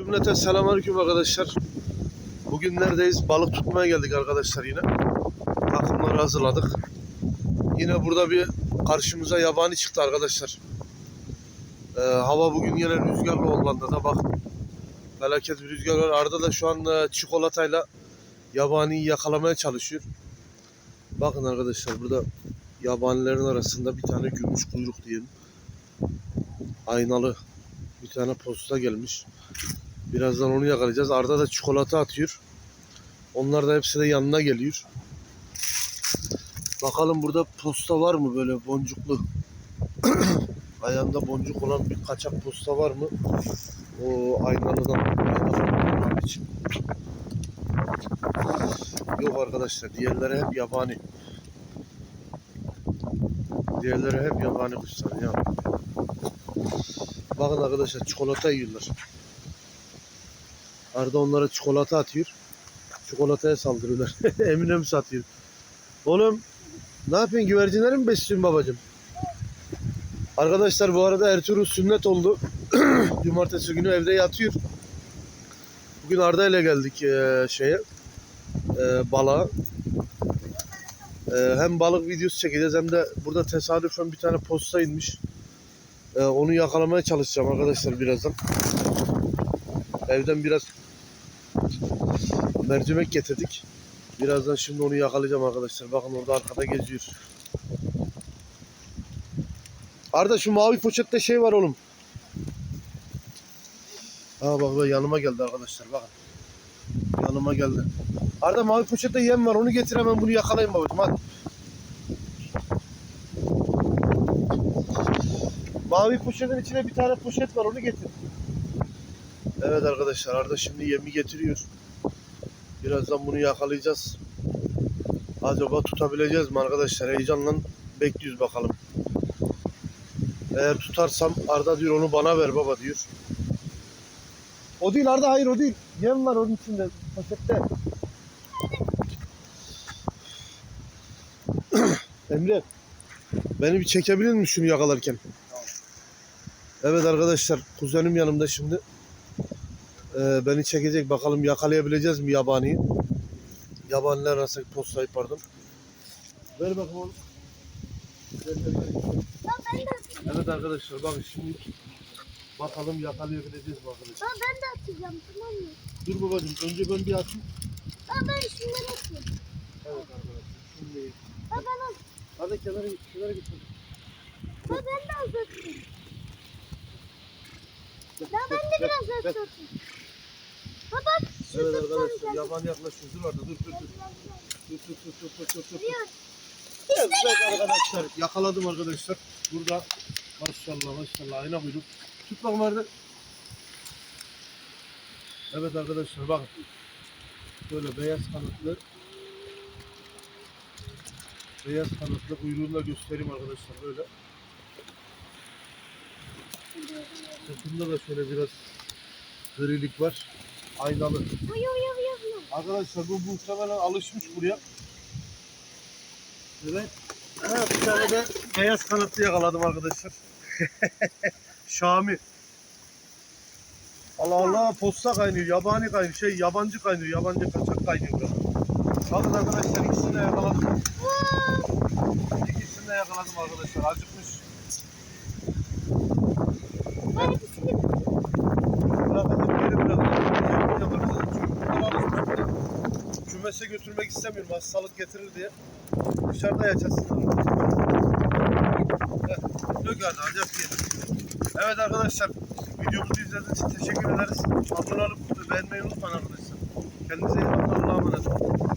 Cümleten selamünaleyküm arkadaşlar. Bugün neredeyiz? Balık tutmaya geldik arkadaşlar yine. Takımları hazırladık. Yine burada bir karşımıza yabani çıktı arkadaşlar. Ee, hava bugün yine rüzgarlı Hollanda'da bak. Felaket bir rüzgar var. Arda da şu an e, çikolatayla yabaniyi yakalamaya çalışıyor. Bakın arkadaşlar burada yabanilerin arasında bir tane gümüş kuyruk diyelim. Aynalı bir tane posta gelmiş. Birazdan onu yakalayacağız. Arda da çikolata atıyor. Onlar da hepsi de yanına geliyor. Bakalım burada posta var mı böyle boncuklu? Ayağında boncuk olan bir kaçak posta var mı? O aynalıdan. Yok arkadaşlar. Diğerleri hep yabani. Diğerleri hep yabani kuşlar ya. Bakın arkadaşlar çikolata yiyorlar. Arda onlara çikolata atıyor. Çikolataya saldırıyorlar. Eminem satıyor. Oğlum ne yapıyorsun? Güvercinleri mi besliyorsun babacığım? Arkadaşlar bu arada Ertuğrul sünnet oldu. Cumartesi günü evde yatıyor. Bugün Arda ile geldik eee, şeye. eee balığa. Eee, hem balık videosu çekeceğiz hem de burada tesadüfen bir tane posta inmiş. Eee, onu yakalamaya çalışacağım arkadaşlar birazdan. Evden biraz mercimek getirdik. Birazdan şimdi onu yakalayacağım arkadaşlar. Bakın orada arkada geziyor. Arda şu mavi poşette şey var oğlum. Aa bak bak yanıma geldi arkadaşlar bakın. Yanıma geldi. Arda mavi poşette yem var onu getir hemen bunu yakalayın babacığım hadi. Mavi poşetin içine bir tane poşet var onu getir. Evet arkadaşlar Arda şimdi yemi getiriyor. Birazdan bunu yakalayacağız. Acaba tutabileceğiz mi arkadaşlar? Heyecanla bekliyoruz bakalım. Eğer tutarsam Arda diyor onu bana ver baba diyor. O değil Arda hayır o değil. Yem var onun içinde poşette. Emre beni bir çekebilir misin şunu yakalarken? Evet arkadaşlar kuzenim yanımda şimdi. Ee, beni çekecek bakalım yakalayabileceğiz mi yabaniyi? Yabaniler arasındaki postayı pardon. Ver bakalım oğlum. Ver, ver, ver. Evet arkadaşlar bakın şimdi bakalım yakalayabileceğiz mi arkadaşlar? Ben de atacağım tamam mı? Dur babacığım önce ben bir atayım. Ben şunları atayım. Evet arkadaşlar şimdi ben hadi kenara git kenara git. Ben de atayım. Ya ben de biraz az atayım. Ya bak şu Evet arkadaşlar yaban yaklaşıyor dur orada dur dur dur. Dur dur dur dur dur dur dur. Evet arkadaşlar yakaladım arkadaşlar. Burada maşallah maşallah ayna kuyruk. Tut bakayım nerede? Evet arkadaşlar bakın. Böyle beyaz kanatlı beyaz kanatlı kuyruğunu da göstereyim arkadaşlar böyle. Sırtında da şöyle biraz grilik var. Aynalı. Uyu uyu uyu uyu. Arkadaşlar bu muhtemelen alışmış buraya. Evet. Evet bir tane de beyaz kanatlı yakaladım arkadaşlar. Şami. Allah Allah posta kaynıyor, yabani kaynıyor, şey yabancı kaynıyor, yabancı kaçak kaynıyor. Bakın arkadaşlar ikisini de yakaladım. İkisini de yakaladım arkadaşlar. Acıkmış. Ben. Kümese götürmek istemiyorum hastalık getirir diye. Dışarıda yaşasınlar. Dök hadi yiyelim. Evet arkadaşlar videomuzu izlediğiniz için teşekkür ederiz. Abone olup beğenmeyi unutmayın arkadaşlar. Kendinize iyi bakın. Allah'a emanet olun.